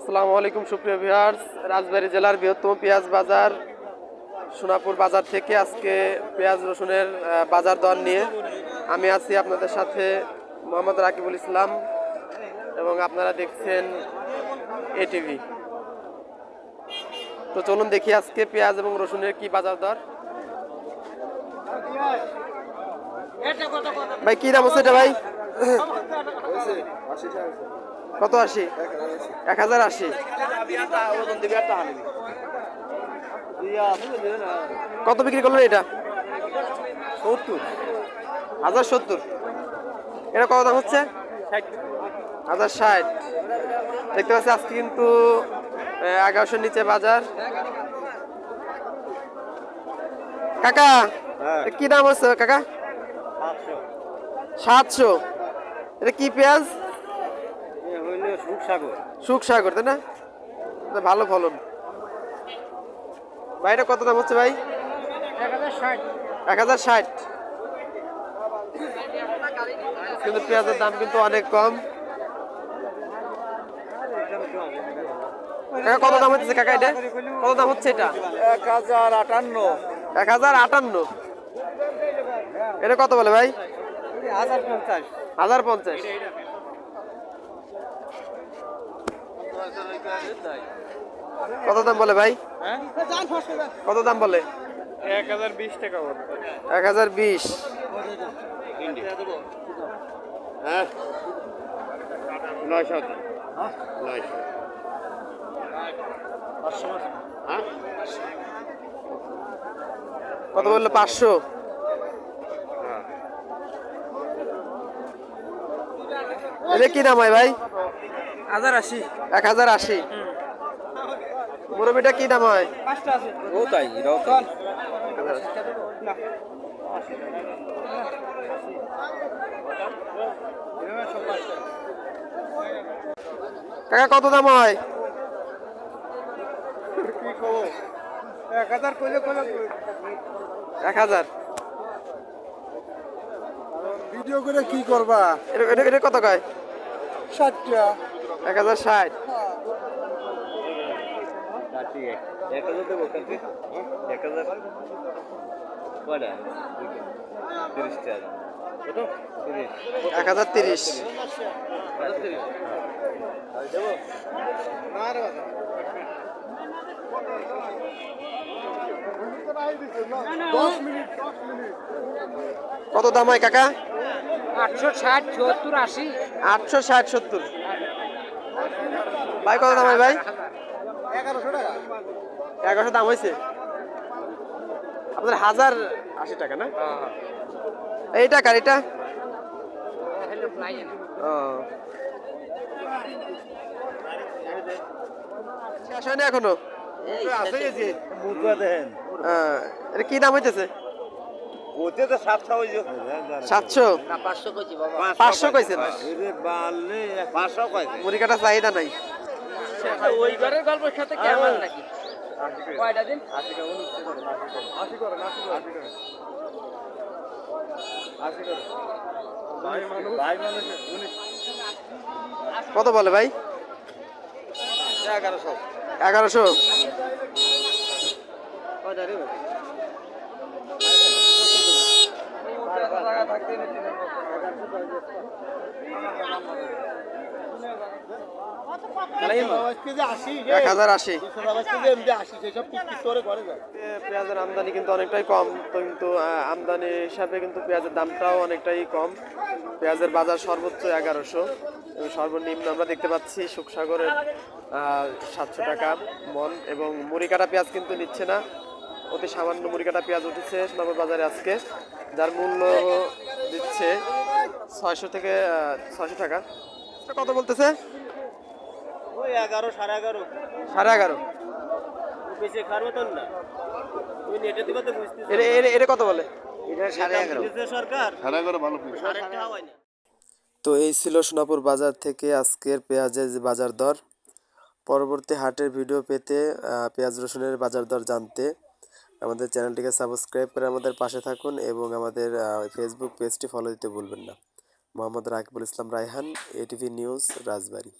আসসালামু আলাইকুম, সুপ্রিয় ভিউয়ার্স। রাজবাড়ী জেলার বৃহত্তম পেঁয়াজ বাজার, সোনাপুর বাজার থেকে আজকে পেঁয়াজ রসুনের বাজার দর নিয়ে আমি আছি আপনাদের সাথে মোহাম্মদ রাকিবুল ইসলাম এবং আপনারা দেখছেন এটিভি তো চলুন দেখি আজকে পেঁয়াজ এবং রসুনের কি বাজার দর। ভাই, কি দাম হচ্ছে এটা ভাই? কত আশি? এক হাজার আশি। কত বিক্রি করলেন এটা? সত্তর। হাজার সত্তর। এটা কত দাম হচ্ছে? হাজার ষাট। দেখতে পাচ্ছি আজকে কিন্তু এগারোশোর নিচে বাজার। কাকা এটা কি দাম হচ্ছে কাকা? সাতশো। এটা কি পেঁয়াজ? সুখসাগর। তাই না? ভালো ফলন। ভাই এটা কত দাম হচ্ছে ভাই? এক হাজার ষাট। কিন্তু পেঁয়াজের দাম কিন্তু অনেক কম। কাকা কত দাম হচ্ছে কাকা এটা? কত দাম হচ্ছে এটা? এক হাজার আটান্ন। এক হাজার আটান্ন। এটা কত বলে ভাই? হাজার পঞ্চাশ। হাজার পঞ্চাশ। কত দাম বলে ভাই? কত দাম বলে? এক হাজার বিশ টাকা বলবে এক হাজার বিশ। হ্যাঁ? নয়শো। নয়শো। হ্যাঁ? কত বলল? পাঁচশো। এটা কি দাম হয় ভাই? হাজার আশি। এক হাজার আশি। মুরব্বিটা কি দাম হয়? ও তাই কাকা কত দাম হয়? এক হাজার কইলে কইলে এক হাজার। ভিডিও করে কি করবা? এটা কত কয়? ষাটটা এক হাজার ষাট। এক হাজার তিরিশ। কত দাম হয় কাকা? আটশো ষাট সত্তর আশি। আটশো ষাট সত্তর। ভাই কত দাম হয় ভাই? এগারোশো টাকা। এগারোশো দাম হয়েছে? আপনার হাজার আশি টাকা না? এই টাকার এটা? ও। শেষ হয়নি এখনও? মুদ্রা দেন। আহ, এটা কি দাম হইতেছে? ওতে তো সাতশো ওই যে সাতশো পাঁচশো কেজি বাবা। পাঁচশো কইছেন বাড়লে পাঁচশো কয়েছে মুড়ি কাটা চাহিদা নাই। ওই ঘরের গল্পের সাথে কেমন নাকি? কয়টা দিন? কত বলে ভাই? এগারোশো। এগারোশো? রে এক হাজার আশি। পেঁয়াজের আমদানি কিন্তু অনেকটাই কম তো কিন্তু আমদানি হিসাবে কিন্তু পেঁয়াজের দামটাও অনেকটাই কম। পেঁয়াজের বাজার সর্বোচ্চ এগারোশো। সর্বনিম্ন আমরা দেখতে পাচ্ছি সুখসাগরের সাতশো টাকা মন। এবং মুড়িকাটা পেঁয়াজ কিন্তু নিচ্ছে না। অতি সামান্য মুড়িকাটা পেঁয়াজ উঠেছে সোনাপুর বাজারে আজকে যার মূল্য দিচ্ছে ছয়শো থেকে ছয়শো টাকা। কত বলতেছে? ওই এগারো সাড়ে এগারো। সাড়ে এগারো? বেশি খাওয়ার মতন না। তুমি নেটে দিবা তো বুঝতে এটা এটা- এটা কত বলে? সাড়ে এগারো। সরকার। সাড়ে এগারো ভালো সাড়ে টাকা হয়নি তো এই ছিল সোনাপুর বাজার থেকে আজকের পেঁয়াজের বাজার দর। পরবর্তী হাটের ভিডিও পেতে পেঁয়াজ রসুনের বাজার দর জানতে আমাদের চ্যানেলটিকে সাবস্ক্রাইব করে আমাদের পাশে থাকুন এবং আমাদের ফেসবুক পেজটি ফলো দিতে ভুলবেন না। Mohammad Rakibul Islam Raihan ATV news Rajbari.